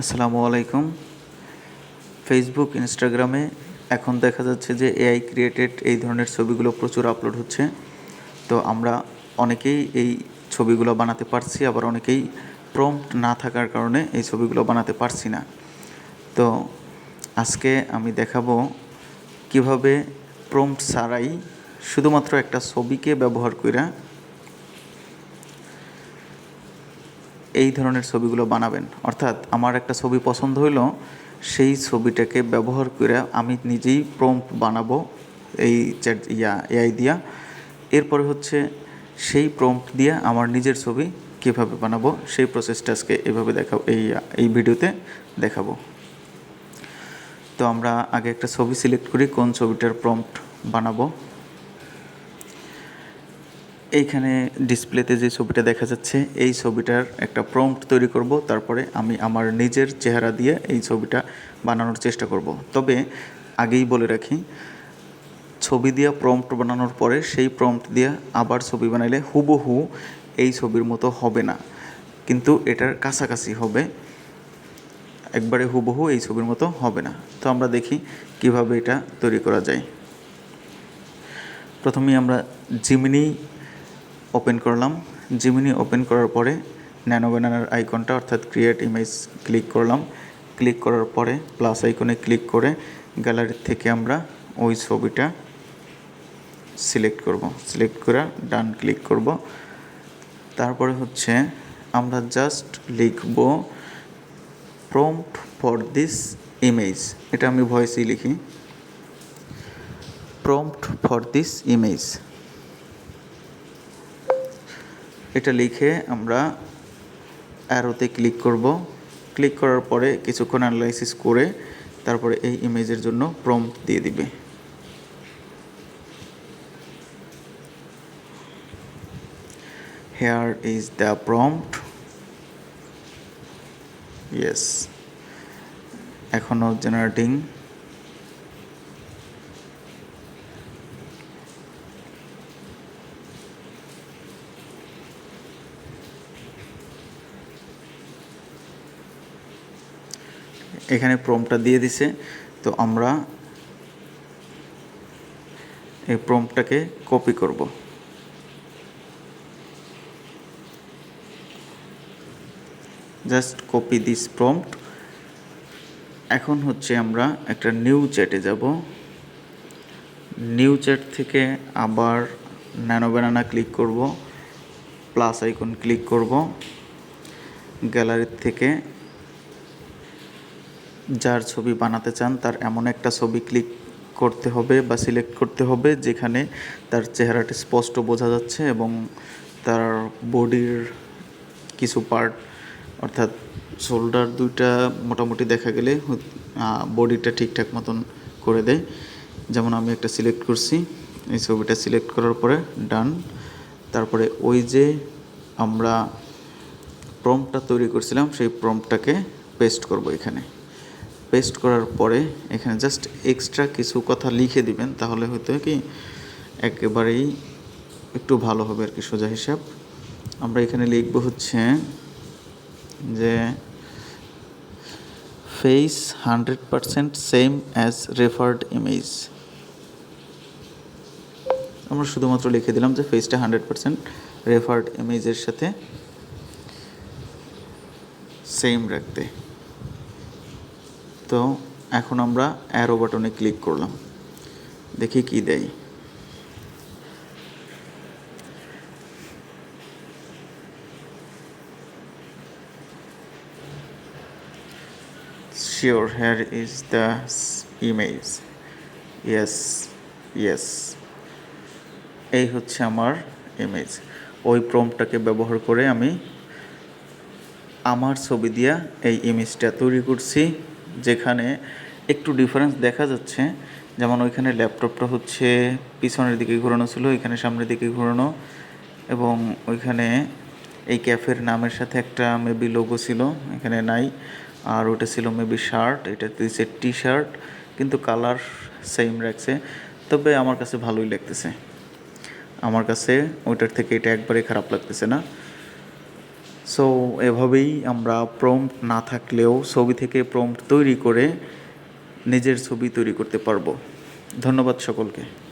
আসসালামু আলাইকুম। ফেসবুক ইনস্টাগ্রামে এখন দেখা যাচ্ছে যে এআই ক্রিয়েটেড এই ধরনের ছবিগুলো প্রচুর আপলোড হচ্ছে। তো আমরা অনেকেই এই ছবিগুলো বানাতে পারছি, আবার অনেকেই প্রম্পট না থাকার কারণে এই ছবিগুলো বানাতে পারছি না। তো আজকে আমি দেখাবো কীভাবে প্রম্পট ছাড়াই শুধুমাত্র একটা ছবিকে ব্যবহার কইরা এই ধরনের ছবিগুলো বানাবেন। অর্থাৎ আমার একটা ছবি পছন্দ হইল, সেই ছবিটাকে ব্যবহার করে আমি নিজেই প্রম্পট বানাবো এই চ্যাট ইয়া এআই দিয়া। এরপরে হচ্ছে সেই প্রম্পট দিয়ে আমার নিজের ছবি কীভাবে বানাবো, সেই প্রসেসটা আজকে এভাবে দেখাবো, এই এই ভিডিওতে দেখাবো। তো আমরা আগে একটা ছবি সিলেক্ট করি, কোন ছবিটার প্রম্পট বানাবো। এইখানে ডিসপ্লেতে যে ছবিটা দেখা যাচ্ছে, এই ছবিটার একটা প্রম্পট তৈরি করব, তারপরে আমি আমার নিজের চেহারা দিয়ে এই ছবিটা বানানোর চেষ্টা করব। তবে আগেই বলে রাখি, ছবি দিয়ে প্রম্পট বানানোর পরে সেই প্রম্পট দিয়ে আবার ছবি বানাইলে হুবহু এই ছবির মতো হবে না। কিন্তু এটার কাছাকাছি হবে, একবারে হুবহু এই ছবির মতো হবে না। তো আমরা দেখি কীভাবে এটা তৈরি করা যায়। প্রথমেই আমরা জিমিনি ওপেন করলাম। জিমিনি ওপেন করার পরে ন্যানো ব্যানার আইকনটা অর্থাৎ ক্রিয়েট ইমেজ ক্লিক করলাম। ক্লিক করার পরে প্লাস আইকনে ক্লিক করে গ্যালারি থেকে আমরা ওই ছবিটা সিলেক্ট করব। সিলেক্ট করে ডান ক্লিক করব। তারপরে হচ্ছে আমরা জাস্ট লিখব প্রম্পট ফর দিস ইমেজ এটা আমি ভয়েসেই লিখি। প্রম্পট ফর দিস ইমেজ এটা লিখে আমরা অ্যারোতে ক্লিক করব। ক্লিক করার পরে কিছুক্ষণ অ্যানালাইসিস করে তারপরে এই ইমেজের জন্য প্রম্পট দিয়ে দিবে। Here is the prompt yes এখনও জেনারেটিং এখানে প্রমটা দিয়ে দিছে। তো আমরা এই প্রমটাকে কপি করব। জাস্ট কপি দিস প্রম্পট এখন হচ্ছে আমরা একটা নিউ চ্যাটে যাব। নিউ চ্যাট থেকে আবার ন্যানো ব্যানানা ক্লিক করব। প্লাস আইকন ক্লিক করব। গ্যালারির থেকে যার ছবি বানাতে চান, তার এমন একটা ছবি ক্লিক করতে হবে বা সিলেক্ট করতে হবে যেখানে তার চেহারাটি স্পষ্ট বোঝা যাচ্ছে এবং তার বডির কিছু পার্ট অর্থাৎ শোল্ডার দুইটা মোটামুটি দেখা গেলে বডিটা ঠিকঠাক মতন করে দেয়। যেমন আমি একটা সিলেক্ট করছি, এই ছবিটা সিলেক্ট করার পরে ডান তারপরে ওই যে আমরা প্রম্পটটা তৈরি করছিলাম, সেই প্রম্পটটাকে পেস্ট করব এখানে। পেস্ট করার পরে এখানে জাস্ট এক্সট্রা কিছু কথা লিখে দিবেন, তাহলে হয়তো কি একেবারেই একটু ভালো হবে আর কি সোজা হিসাব। আমরা এখানে লিখব হচ্ছে যে face hundred percent same as referred image আমরা শুধুমাত্র লিখে দিলাম যে ফেসটা হান্ড্রেড পারসেন্ট রেফার্ড ইমেজের সাথে সেম রাখতে। তো এখন আমরা অ্যারো বাটনে ক্লিক করলাম। দেখি কি দেয়। Here is the s- image. Yes yes. এই হচ্ছে আমার ইমেজ ওই প্রম্পটাকে ব্যবহার করে আমি আমার ছবি দিয়া এই ইমেজটা তৈরি করছি। যেখানে একটু ডিফারেন্স দেখা যাচ্ছে। যেমন ওইখানে ল্যাপটপটা হচ্ছে পিছনের দিকে ঘোরানো ছিল এখানে সামনের দিকে ঘোরানো এবং ওইখানে এই ক্যাফের নামের সাথে একটা মেবি লোগো ছিল, এখানে নাই। আর ওটা ছিল মেবি শার্ট এটা দিয়েছে টি শার্ট কিন্তু কালার সেম রাখছে। তবে আমার কাছে ভালোই লাগতেছে। আমার কাছে ওইটার থেকে এটা একবারে খারাপ লাগতেছে না। সো এভাবেই আমরা প্রম্পট না থাকলেও ছবি থেকে প্রম্পট তৈরি করে নিজের ছবি তৈরি করতে পারব। ধন্যবাদ সকলকে।